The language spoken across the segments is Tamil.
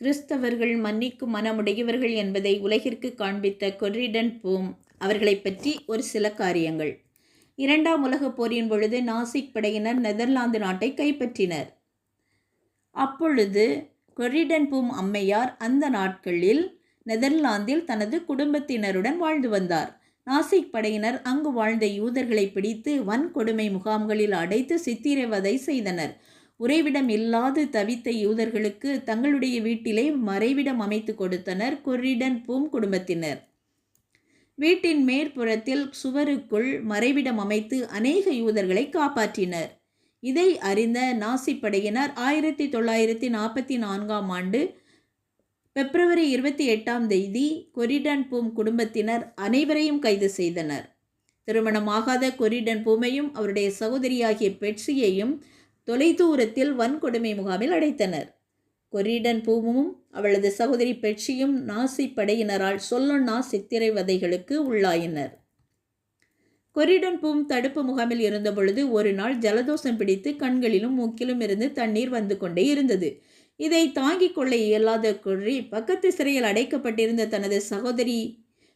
கிறிஸ்தவர்கள் மன்னிக்கும் மனமுடையவர்கள் என்பதை உலகிற்கு காண்பித்த கொரிடன் பூம் அவர்களை பற்றி ஒரு சில காரியங்கள். இரண்டாம் உலகப் போரின் பொழுது நாசிக் படையினர் நெதர்லாந்து நாட்டை கைப்பற்றினர். அப்பொழுது கொரிடன் பூம் அம்மையார் அந்த நாட்களில் நெதர்லாந்தில் தனது குடும்பத்தினருடன் வாழ்ந்து வந்தார். நாசிக் படையினர் அங்கு வாழ்ந்த யூதர்களை பிடித்து வன்கொடுமை முகாம்களில் அடைத்து சித்திரவதை செய்தனர். உறைவிடம் இல்லாது தவித்த யூதர்களுக்கு தங்களுடைய வீட்டிலே மறைவிடம் அமைத்து கொடுத்தனர் கொரிடன் பூம் குடும்பத்தினர். வீட்டின் மேற்புறத்தில் சுவருக்குள் மறைவிடம் அமைத்து அநேக யூதர்களை காப்பாற்றினர். இதை அறிந்த நாசி படையினர் ஆயிரத்தி தொள்ளாயிரத்தி நாற்பத்தி நான்காம் ஆண்டு பிப்ரவரி இருபத்தி எட்டாம் தேதி கொரிடன் பூம் குடும்பத்தினர் அனைவரையும் கைது செய்தனர். திருமணமாகாத கொரிடன் பூமையும் அவருடைய சகோதரியாகிய பெட்சியையும் தொலைதூரத்தில் வன்கொடுமை முகாமில் அடைத்தனர். கொரிடன் பூமும் அவளது சகோதரி பெட்சியும் நாசி படையினரால் சொல்லொன்னா சித்திரைவதைகளுக்கு உள்ளாயினர். கொரிடன் பூம் தடுப்பு முகாமில் இருந்தபொழுது ஒரு நாள் ஜலதோஷம் பிடித்து கண்களிலும் மூக்கிலும் இருந்து தண்ணீர் வந்து கொண்டே இருந்தது. இதை தாங்கிக் கொள்ள இயலாத கொரி பக்கத்து சிறையில் அடைக்கப்பட்டிருந்த தனது சகோதரி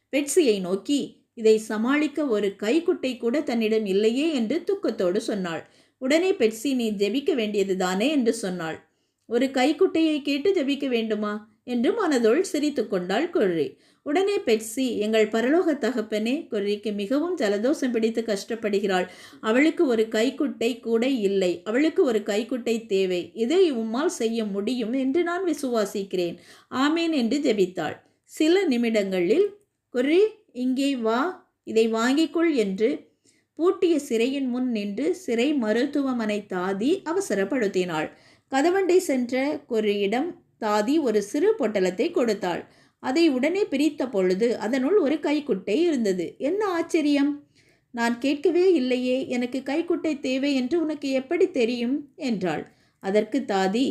பெட்சியை நோக்கி இதை சமாளிக்க ஒரு கைக்குட்டை கூட தன்னிடம் இல்லையே என்று துக்கத்தோடு சொன்னாள். உடனே பெட்சி நீ ஜெபிக்க வேண்டியது தானே என்று சொன்னாள். ஒரு கைக்குட்டையை கேட்டு ஜெபிக்க வேண்டுமா? என்று மனதோள் சிரித்து கொண்டாள் கொர்ரி. உடனே பெட்சி எங்கள் பரலோக தகப்பனே கொர்ரிக்கு மிகவும் ஜலதோஷம் பிடித்து கஷ்டப்படுகிறாள். அவளுக்கு ஒரு கைக்குட்டை கூட இல்லை. அவளுக்கு ஒரு கைக்குட்டை தேவை. இதை உம்மால் செய்ய முடியும் என்று நான் விசுவாசிக்கிறேன். ஆமேன் என்று ஜெபித்தாள். சில நிமிடங்களில் கொர்ரி இங்கே வா. இதை வாங்கிக்கொள் என்று பூட்டிய சிறையின் முன் நின்று சிறை மருத்துவமனை தாதி அவசரப்படுத்தினாள். கதவண்டை சென்ற கொரியிடம் தாதி ஒரு சிறு பொட்டலத்தை கொடுத்தாள். அதை உடனே பிரித்த பொழுது அதனுள் ஒரு கைக்குட்டை இருந்தது. என்ன ஆச்சரியம்? நான் கேட்கவே இல்லையே. எனக்கு கைக்குட்டை தேவை என்று உனக்கு எப்படி தெரியும்? என்றாள். அதற்கு தாதி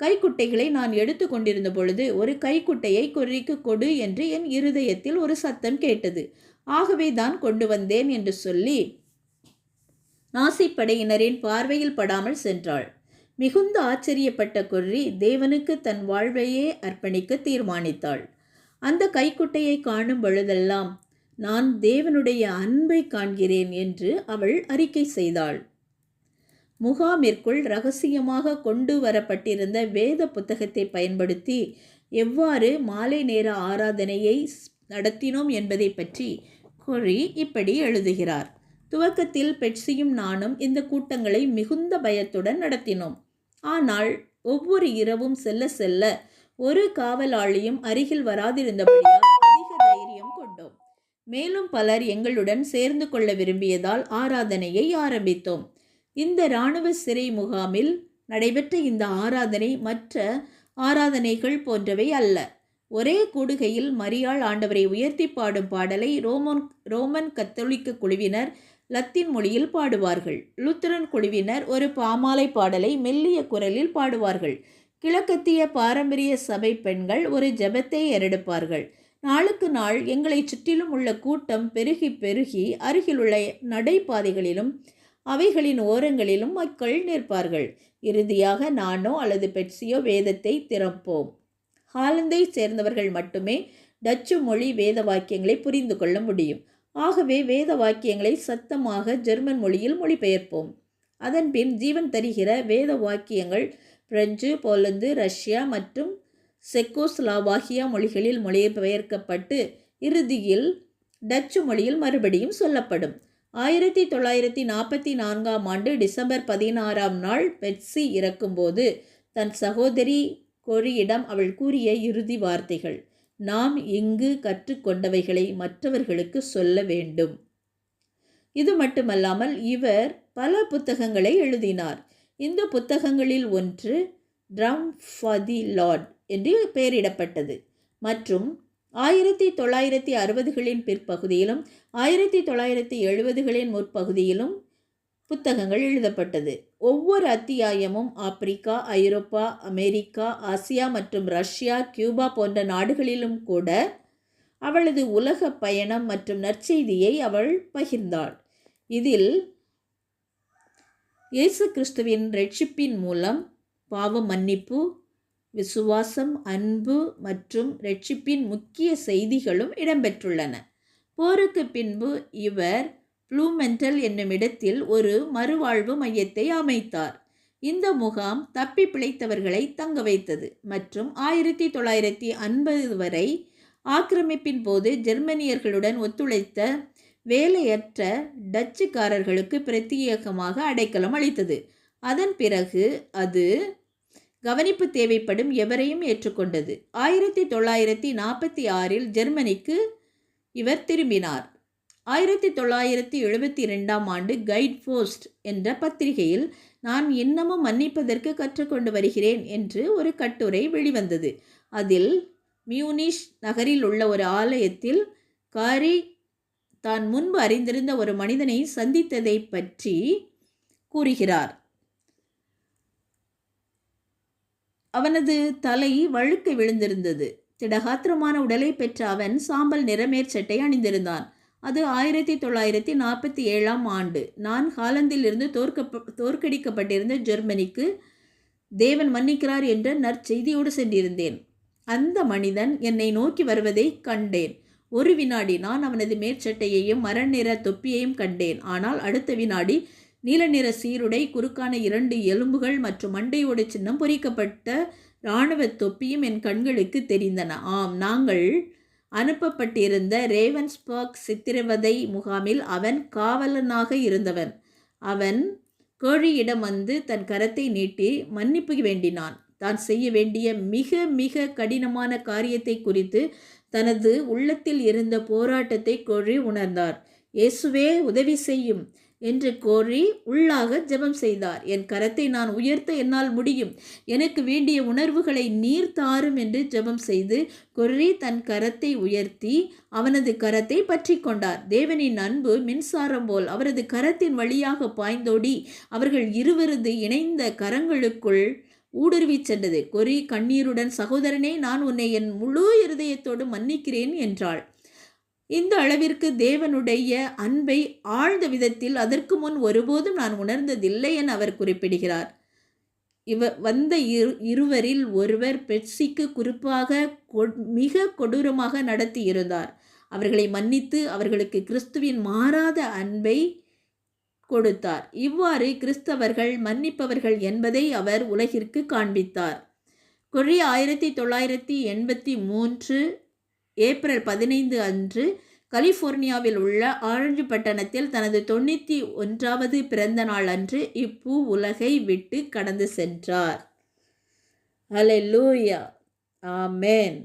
கைக்குட்டைகளை நான் எடுத்து கொண்டிருந்த பொழுது ஒரு கைக்குட்டையை கொர்ரிக்கு கொடு என்று என் இருதயத்தில் ஒரு சத்தம் கேட்டது. ஆகவே தான் கொண்டு வந்தேன் என்று சொல்லி நாசிப்படையினரின் பார்வையில் படாமல் சென்றாள். மிகுந்த ஆச்சரியப்பட்ட கொர்ரி தேவனுக்கு தன் வாழ்வையே அர்ப்பணிக்க தீர்மானித்தாள். அந்த கைக்குட்டையை காணும் பொழுதெல்லாம் நான் தேவனுடைய அன்பை காண்கிறேன் என்று அவள் அறிக்கை செய்தாள். முகாமிற்குள் ரகசியமாக கொண்டு வரப்பட்டிருந்த வேத புத்தகத்தை பயன்படுத்தி எவ்வாறு மாலை நேர ஆராதனையை நடத்தினோம் என்பதை பற்றி கொரி இப்படி எழுதுகிறார். துவக்கத்தில் பெட்சியும் நானும் இந்த கூட்டங்களை மிகுந்த பயத்துடன் நடத்தினோம். ஆனால் ஒவ்வொரு இரவும் செல்ல செல்ல ஒரு காவலாளியும் அருகில் வராதிருந்தபடியால் அதிக தைரியம் கொண்டோம். மேலும் பலர் எங்களுடன் சேர்ந்து கொள்ள விரும்பியதால் ஆராதனையை ஆரம்பித்தோம். இந்த இராணுவ சிறை முகாமில் நடைபெற்ற இந்த ஆராதனை மற்ற ஆராதனைகள் போன்றவை அல்ல. ஒரே கூடுகையில் மரியாள் ஆண்டவரை உயர்த்தி பாடும் பாடலை ரோமன் ரோமன் கத்தோலிக்க குழுவினர் லத்தீன் மொழியில் பாடுவார்கள். லுத்தரன் குழுவினர் ஒரு பாமாலை பாடலை மெல்லிய குரலில் பாடுவார்கள். கிழக்கத்திய பாரம்பரிய சபை பெண்கள் ஒரு ஜெபத்தை எரெடுப்பார்கள் நாளுக்கு நாள் எங்களை சுற்றிலும் உள்ள கூட்டம் பெருகி பெருகி அருகிலுள்ள நடைபாதைகளிலும் அவைகளின் ஓரங்களிலும் மக்கள் நிற்பார்கள். இறுதியாக நானோ அல்லது பெட்சியோ வேதத்தை திறப்போம். ஹாலந்தை சேர்ந்தவர்கள் மட்டுமே டச்சு மொழி வேத வாக்கியங்களை புரிந்து கொள்ள முடியும். ஆகவே வேத வாக்கியங்களை சத்தமாக ஜெர்மன் மொழியில் மொழிபெயர்ப்போம். அதன்பின் ஜீவன் தருகிற வேத வாக்கியங்கள் பிரெஞ்சு போலந்து ரஷ்யா மற்றும் செக்கோஸ்லாவாகியா மொழிகளில் மொழிபெயர்க்கப்பட்டு இறுதியில் டச்சு மொழியில் மறுபடியும் சொல்லப்படும். ஆயிரத்தி தொள்ளாயிரத்தி நாற்பத்தி நான்காம் ஆண்டு டிசம்பர் பதினாறாம் நாள் பெட்ஸி இறக்கும்போது தன் சகோதரி கொரியிடம் அவள் கூறிய இறுதி வார்த்தைகள். நாம் இங்கு கற்றுக்கொண்டவைகளை மற்றவர்களுக்கு சொல்ல வேண்டும். இது மட்டுமல்லாமல் இவர் பல புத்தகங்களை எழுதினார். இந்த புத்தகங்களில் ஒன்று ட்ரம் ஃபார் தி லார்ட் என்று பெயரிடப்பட்டது. மற்றும் ஆயிரத்தி தொள்ளாயிரத்தி அறுபதுகளின் பிற்பகுதியிலும் ஆயிரத்தி தொள்ளாயிரத்தி எழுபதுகளின் முற்பகுதியிலும் புத்தகங்கள் எழுதப்பட்டது. ஒவ்வொரு அத்தியாயமும் ஆப்பிரிக்கா ஐரோப்பா அமெரிக்கா ஆசியா மற்றும் ரஷ்யா கியூபா போன்ற நாடுகளிலும் கூட அவளது உலக பயணம் மற்றும் நற்செய்தியை அவள் பகிர்ந்தாள். இதில் இயேசு கிறிஸ்துவின் ரட்சிப்பின் மூலம் பாவ மன்னிப்பு விசுவாசம் அன்பு மற்றும் ரட்சிப்பின் முக்கிய செய்திகளும் இடம்பெற்றுள்ளன. போருக்கு பின்பு இவர் ப்ளூமெண்டல் என்னும் இடத்தில் ஒரு மறுவாழ்வு மையத்தை அமைத்தார். இந்த முகாம் தப்பி பிழைத்தவர்களை தங்க வைத்தது மற்றும் ஆயிரத்தி தொள்ளாயிரத்தி ஐம்பது வரை ஆக்கிரமிப்பின் போது ஜெர்மனியர்களுடன் ஒத்துழைத்த வேலையற்ற டச்சுக்காரர்களுக்கு பிரத்யேகமாக அடைக்கலம் அளித்தது. அதன் பிறகு அது கவனிப்பு தேவைப்படும் எவரையும் ஏற்றுக்கொண்டது. ஆயிரத்தி தொள்ளாயிரத்தி நாற்பத்தி ஆறில் ஜெர்மனிக்கு இவர் திரும்பினார். ஆயிரத்தி தொள்ளாயிரத்தி எழுபத்தி ரெண்டாம் ஆண்டு கைட் போஸ்ட் என்ற பத்திரிகையில் நான் இன்னமும் மன்னிப்பதற்கு கற்றுக்கொண்டு வருகிறேன் என்று ஒரு கட்டுரை வெளிவந்தது. அதில் மியூனிஷ் நகரில் உள்ள ஒரு ஆலயத்தில் காரி தான் முன்பு அறிந்திருந்த ஒரு மனிதனை சந்தித்ததை பற்றி கூறுகிறார். அவனது தலை வழுக்க விழுந்திருந்தது. திடகாத்திரமான உடலை பெற்ற அவன் சாம்பல் நிற மேற்சட்டை அணிந்திருந்தான். அது ஆயிரத்தி தொள்ளாயிரத்தி நாற்பத்தி ஏழாம் ஆண்டு. நான் ஹாலந்திலிருந்து தோற்க தோற்கடிக்கப்பட்டிருந்த ஜெர்மனிக்கு தேவன் மன்னிக்கிறார் என்ற நற்செய்தியோடு சென்றிருந்தேன். அந்த மனிதன் என்னை நோக்கி வருவதை கண்டேன். ஒரு வினாடி நான் அவனது மேற்சட்டையையும் மரநிற தொப்பியையும் கண்டேன். ஆனால் அடுத்த வினாடி நீல நிற சீருடை குறுக்கான இரண்டு எலும்புகள் மற்றும் மண்டையோடு சின்னம் பொறிக்கப்பட்ட இராணுவ தொப்பியும் என் கண்களுக்கு தெரிந்தன. ஆம் நாங்கள் அனுப்பப்பட்டிருந்த ரேவன்ஸ்பர்க் சித்திரவதை முகாமில் அவன் காவலனாக இருந்தவன். அவன் கோழியிடம் வந்து தன் கரத்தை நீட்டி மன்னிப்பு வேண்டினான். தான் செய்ய வேண்டிய மிக மிக கடினமான காரியத்தை குறித்து தனது உள்ளத்தில் இருந்த போராட்டத்தை கோழி உணர்ந்தார். இயேசுவே உதவி செய்யும். என்று கோரி உள்ளாக ஜெபம் செய்தார். என் கரத்தை நான் உயர்த்த என்னால் முடியும். எனக்கு வேண்டிய உணர்வுகளை நீர் தாரும் என்று ஜெபம் செய்து கொர்ரி தன் கரத்தை உயர்த்தி அவனது கரத்தை பற்றி கொண்டார். தேவனின் அன்பு மின்சாரம் போல் அவரது கரத்தின் வழியாக பாய்ந்தோடி அவர்கள் இருவரது இணைந்த கரங்களுக்குள் ஊடுருவி சென்றது. கொரி கண்ணீருடன் சகோதரனே நான் உன்னை என் முழு இருதயத்தோடு மன்னிக்கிறேன் என்றாள். இந்த அளவிற்கு தேவனுடைய அன்பை ஆழ்ந்த விதத்தில் அதற்கு முன் ஒருபோதும் நான் உணர்ந்ததில்லை என அவர் குறிப்பிடுகிறார். இவ வந்த இரு இருவரில் ஒருவர் பெட்சிக்கு குறிப்பாக மிக கொடூரமாக நடத்தி இருந்தார் அவர்களை மன்னித்து அவர்களுக்கு கிறிஸ்துவின் மாறாத அன்பை கொடுத்தார். இவ்வாறு கிறிஸ்தவர்கள் மன்னிப்பவர்கள் என்பதை அவர் உலகிற்கு காண்பித்தார். கொரிய ஆயிரத்தி தொள்ளாயிரத்தி எண்பத்தி மூன்று ஏப்ரல் பதினைந்து அன்று கலிஃபோர்னியாவில் உள்ள ஆரஞ்சு பட்டணத்தில் தனது தொண்ணூற்றி ஒன்றாவது பிறந்த நாள் அன்று இப்பூ உலகை விட்டு கடந்து சென்றார். அலை லூயா ஆமேன்